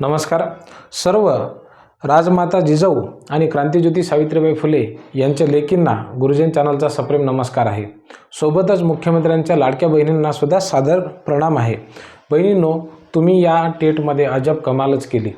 नमस्कार. सर्व राजमाता जिजाऊ आणि क्रांतिज्योती सावित्रीबाई फुले यांच्या लेकींना गुरुजन चॅनलचा सप्रेम नमस्कार आहे. सोबतच मुख्यमंत्र्यांच्या लाडक्या बहिणींना सुद्धा सादर प्रणाम आहे. बहिणींनो तुम्ही या टेटमध्ये अजब कमालच केली.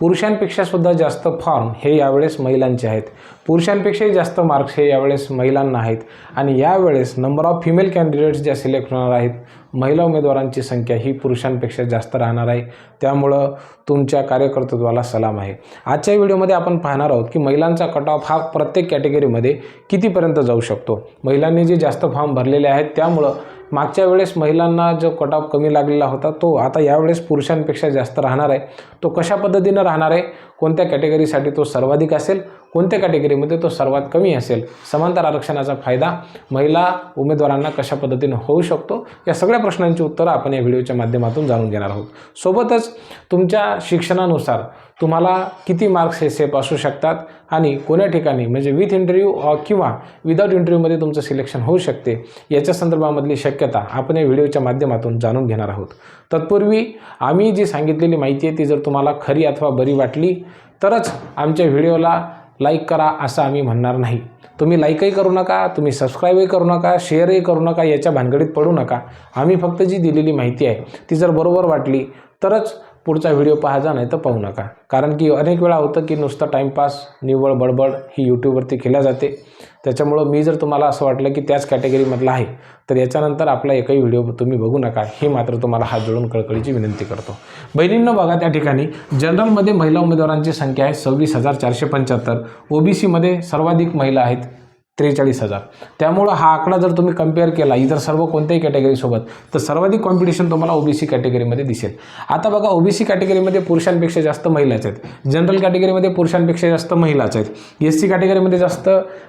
पुरुषांपेक्षासुद्धा जास्त फॉर्म हे यावेळेस महिलांचे आहेत. पुरुषांपेक्षाही जास्त मार्क्स हे यावेळेस महिलांना आहेत. आणि यावेळेस नंबर ऑफ फिमेल कॅन्डिडेट्स ज्या सिलेक्ट होणार आहेत महिला उमेदवारांची संख्या ही पुरुषांपेक्षा जास्त राहणार आहे. त्यामुळं तुमच्या कार्यकर्तृत्वाला सलाम आहे. आजच्या व्हिडिओमध्ये आपण पाहणार आहोत की महिलांचा कट ऑफ हा प्रत्येक कॅटेगरीमध्ये कितीपर्यंत जाऊ शकतो? महिलांनी जे जास्त फॉर्म भरलेले आहेत त्यामुळं मागच्या वेळेस महिलांना जो कट ऑफ कमी लागलेला होता तो आता यावेळेस पुरुषांपेक्षा जास्त राहणार आहे. तो कशा पद्धतीनं राहणार आहे? कोणत्या कॅटेगरीसाठी तो सर्वाधिक असेल? कोणत्या कॅटेगरीमध्ये तो सर्वात कमी असेल? समांतर आरक्षणाचा फायदा महिला उमेदवारांना कशा पद्धतीने होऊ शकतो? या सगळ्या प्रश्नांची उत्तरं आपण या व्हिडिओच्या माध्यमातून जाणून घेणार आहोत. सोबतच तुमच्या शिक्षणानुसार तुम्हाला किती मार्क्स हे सेफ असू शकतात आणि कोण्या ठिकाणी? म्हणजे विथ इंटरव्ह्यू किंवा विदाऊट इंटरव्ह्यूमध्ये तुमचं सिलेक्शन होऊ शकते. याच्या संदर्भामधली शक्यता आपण या व्हिडिओच्या माध्यमातून जाणून घेणार आहोत. तत्पूर्वी आम्ही जी सांगितलेली माहिती आहे ती जर तुम्हाला खरी अथवा बरी वाटली तरच आमच्या व्हिडिओला लाईक करा असं आम्ही म्हणणार नाही. तुम्ही लाईकही करू नका तुम्ही सबस्क्राईबही करू नका शेअरही करू नका याच्या भानगडीत पडू नका. आम्ही फक्त जी दिलेली माहिती आहे ती जर बरोबर वाटली तरच पुढचा व्हिडिओ पाहायचा नाही तर पाहू नका. कारण की अनेक वेळा होतं की नुसतं टाईमपास निव्वळ बडबड ही यूट्यूबवरती केल्या जाते. त्याच्यामुळं मी जर तुम्हाला असं वाटलं की त्याच कॅटेगरीमधला आहे तर याच्यानंतर आपला एकही व्हिडिओ तुम्ही बघू नका. हे मात्र तुम्हाला हात जोडून कळकळीची विनंती करतो. बहिणींना बघा त्या ठिकाणी जनरलमध्ये महिला उमेदवारांची संख्या आहे सव्वीस हजार चारशे पंच्याहत्तर. ओबीसीमध्ये सर्वाधिक महिला आहेत त्रेचाळीस हजार. त्यामुळं हा आकडा जर तुम्ही कंपेअर केला इतर सर्व कोणत्याही कॅटेगरीसोबत तर सर्वाधिक कॉम्पिटिशन तुम्हाला ओबीसी कॅटेगरीमध्ये दिसेल. आता बघा ओबीसी कॅटेगरीमध्ये पुरुषांपेक्षा जास्त महिलाच आहेत. जनरल कॅटेगरीमध्ये पुरुषांपेक्षा जास्त महिलाच आहेत. एस सी कॅटेगरीमध्ये जास्त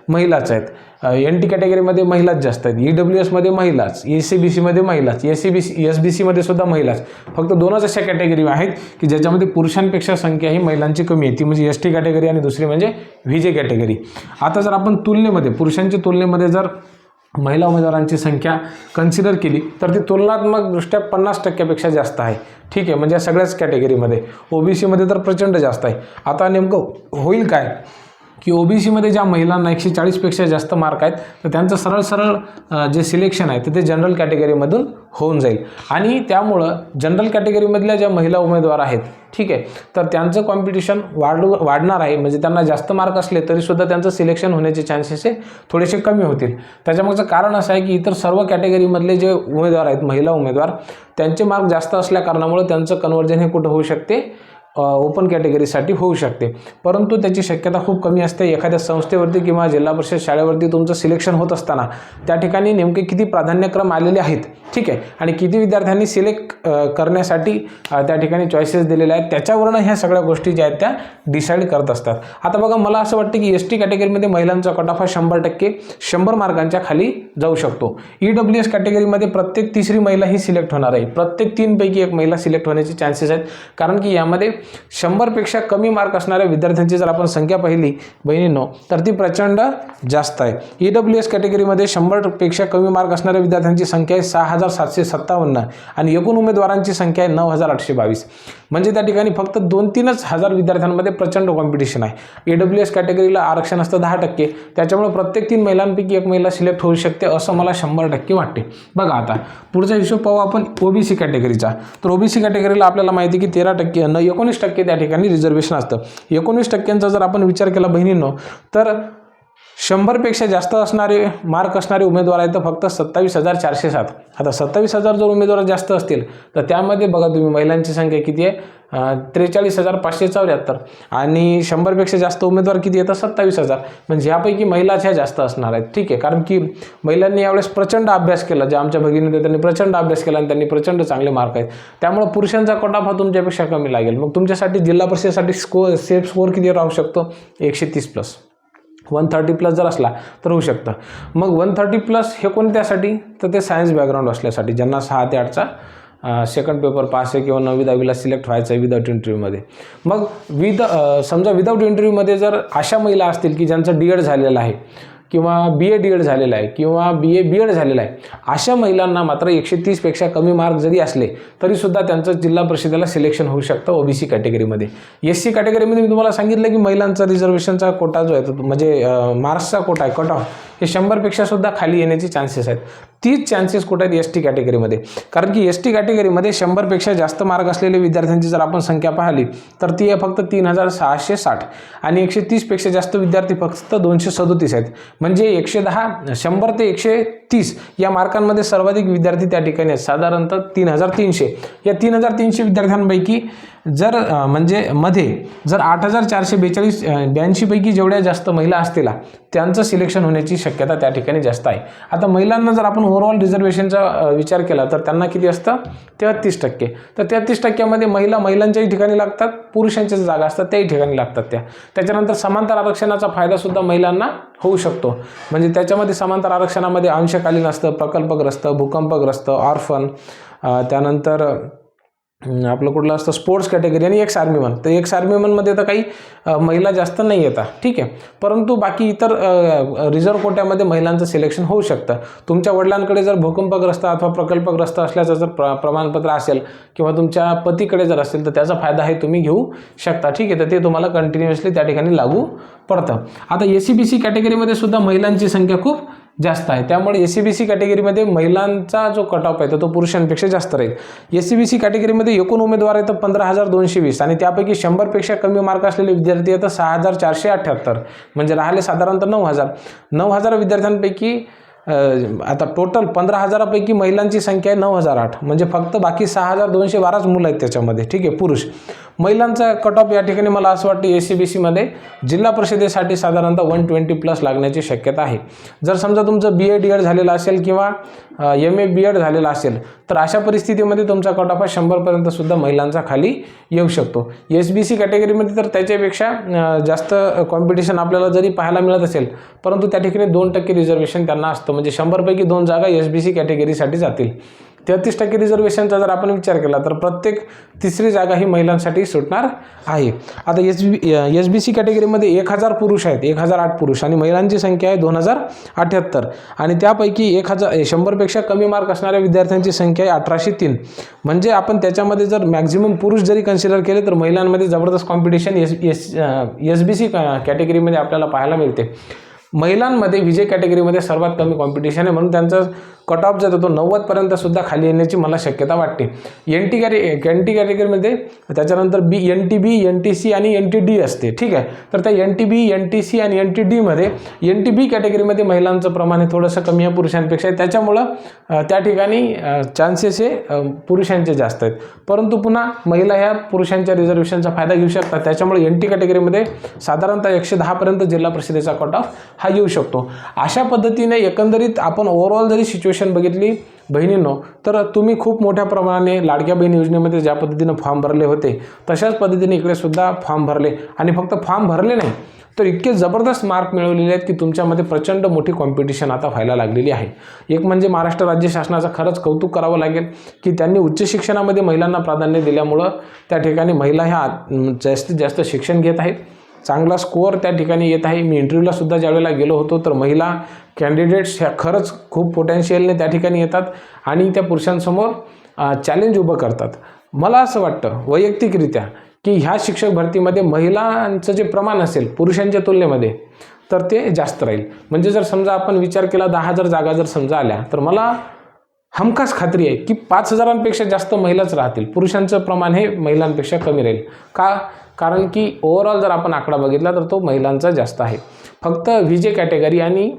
महिलाच आहेत. एन टी कॅटेगरीमध्ये महिलाच जास्त आहेत. ई डब्ल्यू एसमध्ये महिलाच ए सी बी सीमध्ये महिलाच S C B C S B सीमध्ये सुद्धा महिलाच. फक्त दोनच अशा कॅटेगरी आहेत की ज्याच्यामध्ये पुरुषांपेक्षा संख्या ही महिलांची कमी आहे. ती म्हणजे एस टी कॅटेगरी आणि दुसरी म्हणजे व्ही जे कॅटेगरी आता जर आपण तुलनेमध्ये पुरुषांच्या तुलनेमध्ये जर महिला उमेदवारांची संख्या कन्सिडर केली तर ती तुलनात्मकदृष्ट्या पन्नास टक्क्यापेक्षा जास्त आहे. ठीक आहे म्हणजे या सगळ्याच कॅटेगरीमध्ये ओबीसीमध्ये तर प्रचंड जास्त आहे. आता नेमकं होईल काय? की ओबीसीमध्ये ज्या महिलांना एकशे चाळीसपेक्षा जास्त मार्क आहेत तर त्यांचं सरळ सरळ जे सिलेक्शन आहे तर ते जनरल कॅटेगरीमधून होऊन जाईल. आणि त्यामुळं जनरल कॅटेगरीमधल्या ज्या महिला उमेदवार आहेत ठीक आहे तर त्यांचं कॉम्पिटिशन वाढ वाढणार आहे. म्हणजे त्यांना जास्त मार्क असले तरीसुद्धा त्यांचं सिलेक्शन होण्याचे चान्सेस हे थोडेसे कमी होतील. त्याच्यामागचं कारण असं आहे की इतर सर्व कॅटेगरीमधले जे उमेदवार आहेत महिला उमेदवार त्यांचे मार्क जास्त असल्या कारणामुळे त्यांचं कन्वर्जन हे कुठं होऊ शकते? ओपन कॅटेगरीसाठी होऊ शकते. परंतु त्याची शक्यता खूप कमी असते. एखाद्या संस्थेवरती किंवा जिल्हा परिषद शाळेवरती तुमचं सिलेक्शन होत असताना त्या ठिकाणी नेमके किती प्राधान्यक्रम आलेले आहेत? ठीक आहे. आणि किती विद्यार्थ्यांनी सिलेक्ट करण्यासाठी त्या ठिकाणी चॉईसेस दिलेले आहेत? त्याच्यावरनं ह्या सगळ्या गोष्टी ज्या आहेत त्या डिसाईड करत असतात. आता बघा मला असं वाटतं की एस टी कॅटेगरीमध्ये महिलांचा कट ऑफ हा शंभर टक्के शंभर मार्कांच्या खाली जाऊ शकतो. ई डब्ल्यू एस कॅटेगरीमध्ये प्रत्येक तिसरी महिला ही सिलेक्ट होणार आहे. प्रत्येक तीनपैकी एक महिला सिलेक्ट होण्याचे चान्सेस आहेत. कारण की यामध्ये शंभरपेक्षा कमी मार्क असणाऱ्या विद्यार्थ्यांची जर आपण संख्या पाहिली बहिणींनो तर ती प्रचंड जास्त आहे. ई डब्ल्यू एस कॅटेगरीमध्ये शंभरपेक्षा कमी मार्क असणाऱ्या विद्यार्थ्यांची संख्या आहे सहा हजार सातशे सत्तावन्न आणि एकूण उमेदवारांची संख्या आहे नऊ हजार आठशे बावीस. म्हणजे त्या ठिकाणी फक्त दोन तीनच हजार विद्यार्थ्यांमध्ये प्रचंड कॉम्पिटिशन आहे. ए डब्ल्यू एस कॅटेगरीला आरक्षण असतं दहा टक्के. त्याच्यामुळे प्रत्येक तीन महिलांपैकी एक महिला सिलेक्ट होऊ शकते असं मला शंभर टक्के वाटते. बघा आता पुढचा हिशोब पाहू आपण ओबीसी कॅटेगरीचा तर ओबीसी कॅटेगरीला आपल्याला माहिती आहे की तेरा टक्के न एकोणीस टक्के त्या ठिकाणी रिझर्वेशन असतं. एकोणीस टक्क्यांचा जर आपण विचार केला बहिणींनो तर शंभरपेक्षा जास्त असणारे मार्क असणारे उमेदवार आहेत तर फक्त सत्तावीस हजार चारशे सात. आता सत्तावीस हजार जर उमेदवार जास्त असतील तर त्यामध्ये बघा तुम्ही महिलांची संख्या किती आहे? त्रेचाळीस हजार पाचशे चौऱ्याहत्तर. आणि शंभरपेक्षा जास्त उमेदवार किती येतात सत्तावीस हजार. म्हणजे ह्यापैकी महिलाच ह्या जास्त असणार आहेत. ठीक आहे. कारण की महिलांनी यावेळेस प्रचंड अभ्यास केला जे आमच्या भगिनी त्यांनी प्रचंड अभ्यास केला आणि त्यांनी प्रचंड चांगले मार्क आहेत. त्यामुळे पुरुषांचा कटाफ हा तुमच्यापेक्षा कमी लागेल. मग तुमच्यासाठी जिल्हा परिषदेसाठी स्कोअर सेफ स्कोअर किती राहू शकतो? एकशे तीस प्लस. वन थर्टी प्लस जर असला तर होऊ शकतं. मग वन थर्टी प्लस हे कोणत्यासाठी तर ते सायन्स बॅकग्राऊंड असल्यासाठी. ज्यांना सहा ते आठचा सेकंड पेपर पास आहे किंवा नववी दहावीला सिलेक्ट व्हायचं आहे विदाऊट इंटरव्ह्यूमध्ये मग विद समजा विदाऊट इंटरव्ह्यूमध्ये जर अशा महिला असतील की ज्यांचं डी एड झालेलं आहे किंवा बी ए डी एड झालेला आहे किंवा बी ए बी एड झालेला आहे अशा महिलांना मात्र एकशे तीसपेक्षा कमी मार्क जरी असले तरीसुद्धा त्यांचं जिल्हा परिषदेला सिलेक्शन होऊ शकतं ओबीसी कॅटेगरीमध्ये एस सी कॅटेगरीमध्ये मी तुम्हाला सांगितलं की महिलांचा रिझर्वेशनचा कोटा जो आहे तो म्हणजे मार्क्सचा कोटा आहे कट ऑफ हे शंभरपेक्षा सुद्धा खाली येण्याचे चान्सेस आहेत. तीच चान्सेस कुठे आहेत? एस टी कॅटेगरीमध्ये कारण की एस टी कॅटेगरीमध्ये शंभरपेक्षा जास्त मार्क असलेल्या विद्यार्थ्यांची जर आपण संख्या पाहिली तर ती आहे फक्त तीन हजार सहाशे साठ. आणि एकशे तीसपेक्षा जास्त विद्यार्थी फक्त दोनशे सदोतीस आहेत. म्हणजे एकशे दहा शंभर ते एकशे तीस या मार्कांमध्ये सर्वाधिक विद्यार्थी त्या ठिकाणी आहेत. साधारणतः तीन हजार तीनशे. या तीन हजार तीनशे विद्यार्थ्यांपैकी जर म्हणजे मध्ये जर आठ हजार चारशे बेचाळीस ब्याऐंशीपैकी जेवढ्या जास्त महिला असतील त्यांचं सिलेक्शन होण्याची शक्यता त्या ठिकाणी जास्त आहे. आता महिलांना जर आपण ओव्हरऑल रिझर्वेशनचा विचार केला तर त्यांना किती असतं? तेहत्तीस टक्के. तर तेहत्तीस टक्क्यामध्ये महिला महिलांच्याही ठिकाणी लागतात पुरुषांच्या ज्या जागा असतात त्याही ठिकाणी लागतात त्या. त्याच्यानंतर समांतर आरक्षणाचा फायदासुद्धा महिलांना होऊ शकतो. म्हणजे त्याच्यामध्ये समांतर आरक्षणामध्ये अंशकालीन असतं प्रकल्पग्रस्त भूकंपग्रस्त ऑर्फन त्यानंतर आपलं कुठलं असतं स्पोर्ट्स कॅटेगरी आणि एक्स आर्मीमन तर एक्स आर्मीमनमध्ये तर काही महिला जास्त नाही येतात. ठीक आहे? परंतु बाकी इतर रिझर्व कोट्यामध्ये महिलांचं सिलेक्शन होऊ शकतं. तुमच्या वडिलांकडे जर भूकंपग्रस्त अथवा प्रकल्पग्रस्त असल्याचं जर प्र प्रमाणपत्र असेल किंवा तुमच्या पतीकडे जर असेल तर त्याचा फायदा हे तुम्ही घेऊ शकता. ठीक आहे? तर ते तुम्हाला कंटिन्युअसली त्या ठिकाणी लागू पडतं. आता ए सी बी सी कॅटेगरीमध्ये सुद्धा महिलांची संख्या खूप जास्त आहे. त्यामुळे एस सी बी सी कॅटेगरीमध्ये महिलांचा जो कट ऑफ आहे तर तो पुरुषांपेक्षा जास्त राहील. एस सी बी सी कॅटेगरीमध्ये एकूण उमेदवार आहेत पंधरा हजार दोनशे वीस आणि त्यापैकी शंभरपेक्षा कमी मार्क असलेले विद्यार्थी आहेत सहा हजार चारशे अठ्ठ्याहत्तर म्हणजे राहिले साधारणतः नऊ हजार. नऊ हजार विद्यार्थ्यांपैकी आता टोटल पंधरा हजारापैकी महिलांची संख्या आहे नऊ हजार आठ म्हणजे फक्त बाकी सहा हजार दोनशे बाराच मुलं आहेत त्याच्यामध्ये. ठीक आहे पुरुष. महिलांचा कट ऑफ या ठिकाणी मला असं वाटतं एस सी बी सीमध्ये जिल्हा परिषदेसाठी साधारणतः वन ट्वेंटी प्लस लागण्याची शक्यता आहे. जर समजा तुमचं बी ए डी एड झालेलं असेल किंवा एम ए बी एड झालेलं असेल तर अशा परिस्थितीमध्ये तुमचा कट ऑफ हा शंभरपर्यंत सुद्धा महिलांचा खाली येऊ शकतो. एस बी सी कॅटेगरीमध्ये तर त्याच्यापेक्षा जास्त कॉम्पिटिशन आपल्याला जरी पाहायला मिळत असेल परंतु त्या ठिकाणी दोन टक्के रिझर्वेशन त्यांना असतं. म्हणजे शंभरपैकी दोन जागा एस बी सी कॅटेगरीसाठी जातील. तेहतीस टक्के रिझर्वेशनचा जर आपण विचार केला तर प्रत्येक तिसरी जागा ही महिलांसाठी सुटणार आहे. आता S B S B C कॅटेगरीमध्ये एक हजार पुरुष आहेत एक हजार आठ पुरुष आणि महिलांची संख्या आहे दोन हजार अठ्ठ्याहत्तर आणि त्यापैकी एक हजार शंभरपेक्षा कमी मार्क असणाऱ्या विद्यार्थ्यांची संख्या आहे अठराशे तीन. म्हणजे आपण त्याच्यामध्ये जर मॅक्झिमम पुरुष जरी कन्सिडर केले तर महिलांमध्ये जबरदस्त competition S S S B C कॅटेगरीमध्ये आपल्याला पाहायला मिळते. महिलांमध्ये विजय कॅटेगरीमध्ये सर्वात कमी कॉम्पिटिशन आहे म्हणून त्यांचं कट ऑफ जो तो नव्वदपर्यंत सुद्धा खाली येण्याची मला शक्यता वाटते एन टी कॅटे एन टी कॅटेगरीमध्ये त्याच्यानंतर B N T B N T C आणि एन टी डी असते ठीक आहे तर त्या N T B N T C आणि एन टी डीमध्ये एन टी बी कॅटेगरीमध्ये महिलांचं प्रमाण हे थोडंसं कमी आहे पुरुषांपेक्षा त्याच्यामुळं त्या ठिकाणी चान्सेस हे पुरुषांचे जास्त आहेत परंतु पुन्हा महिला ह्या पुरुषांच्या रिझर्वेशनचा फायदा घेऊ शकतात त्याच्यामुळे एन टी कॅटेगरीमध्ये साधारणतः एकशे दहापर्यंत जिल्हा परिषदेचा कट ऑफ हा येऊ शकतो अशा पद्धतीने एकंदरीत आपण ओव्हरऑल जरी सिच्युएशन बघितली. बहिणींनो तर तुम्ही खूप मोठ्या प्रमाणाने लाडक्या बहीण योजनेमध्ये ज्या पद्धतीनं फॉर्म भरले होते तशाच पद्धतीने इकडे सुद्धा फॉर्म भरले. आणि फक्त फॉर्म भरले नाही तर इतके जबरदस्त मार्क मिळवलेले आहेत की तुमच्यामध्ये प्रचंड मोठी कॉम्पिटिशन आता व्हायला लागलेली आहे. एक म्हणजे महाराष्ट्र राज्य शासनाचं खरंच कौतुक करावं लागेल की त्यांनी उच्च शिक्षणामध्ये महिलांना प्राधान्य दिल्यामुळं त्या ठिकाणी महिला ह्या जास्तीत जास्त शिक्षण घेत आहेत. चांगला स्कोअर त्या ठिकाणी येत आहे. मी इंटरव्ह्यूला सुद्धा ज्यावेळेला गेलो होतो तर महिला कॅन्डिडेट्स ह्या खरंच खूप पोटेन्शियलने त्या ठिकाणी येतात आणि त्या पुरुषांसमोर चॅलेंज उभं करतात. मला असं वाटतं वैयक्तिकरित्या की ह्या शिक्षक भरतीमध्ये महिलांचं जे प्रमाण असेल पुरुषांच्या तुलनेमध्ये तर ते जास्त राहील. म्हणजे जर समजा आपण विचार केला दहा हजार जागा जर समजा आल्या तर मला हमखास खात्री आहे की पाच हजारांपेक्षा जास्त महिलाच राहतील. पुरुषांचं प्रमाण हे महिलांपेक्षा कमी राहील. का? कारण की ओव्हरऑल जर आपण आकडा बघितला तर तो महिलांचा जास्त आहे. फक्त व्ही कॅटेगरी आणि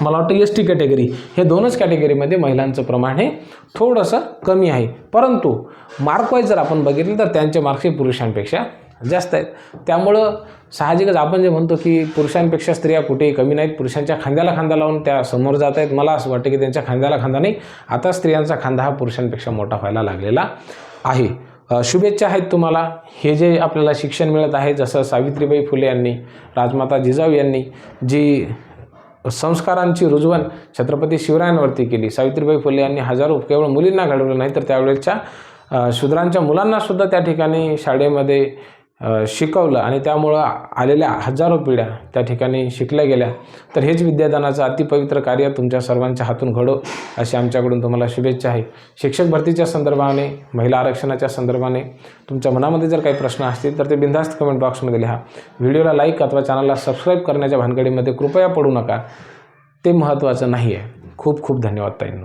मला वाटतं एस टी कॅटेगरी हे दोनच कॅटेगरीमध्ये महिलांचं प्रमाण हे थोडंसं कमी आहे. परंतु मार्कवाईज जर आपण बघितलं तर त्यांचे मार्क्स हे पुरुषांपेक्षा जास्त आहेत. त्यामुळं साहजिकच आपण जे म्हणतो की पुरुषांपेक्षा स्त्रिया कुठेही कमी नाहीत. पुरुषांच्या खांद्याला खांदा लावून त्या समोर जात आहेत. मला असं वाटतं की त्यांच्या खांद्याला खांदा नाही. आता स्त्रियांचा खांदा हा पुरुषांपेक्षा मोठा व्हायला लागलेला आहे. शुभेच्छा आहेत तुम्हाला. हे जे आपल्याला शिक्षण मिळत आहे जसं सावित्रीबाई फुले यांनी राजमाता जिजाऊ यांनी जी संस्कारांची रुजवण छत्रपती शिवरायांवरती केली. सावित्रीबाई फुले यांनी हजारो केवळ मुलींना घडवलं नाही तर त्यावेळेच्या शूद्रांच्या मुलांनासुद्धा त्या ठिकाणी शाळेमध्ये शिकवलं आणि त्यामुळं आलेल्या हजारो पिढ्या त्या ठिकाणी शिकल्या गेल्या. तर हेच विद्यादानाचं अतिपवित्र कार्य तुमच्या सर्वांच्या हातून घडो अशी आमच्याकडून तुम्हाला शुभेच्छा आहे. शिक्षक भरतीच्या संदर्भाने महिला आरक्षणाच्या संदर्भाने तुमच्या मनामध्ये जर काही प्रश्न असतील तर ते बिनधास्त कमेंट बॉक्समध्ये लिहा. व्हिडिओला लाईक अथवा चॅनलला सबस्क्राईब करण्याच्या भानगडीमध्ये कृपया पडू नका. ते महत्त्वाचं नाही आहे खूप खूप धन्यवाद ताईंनो.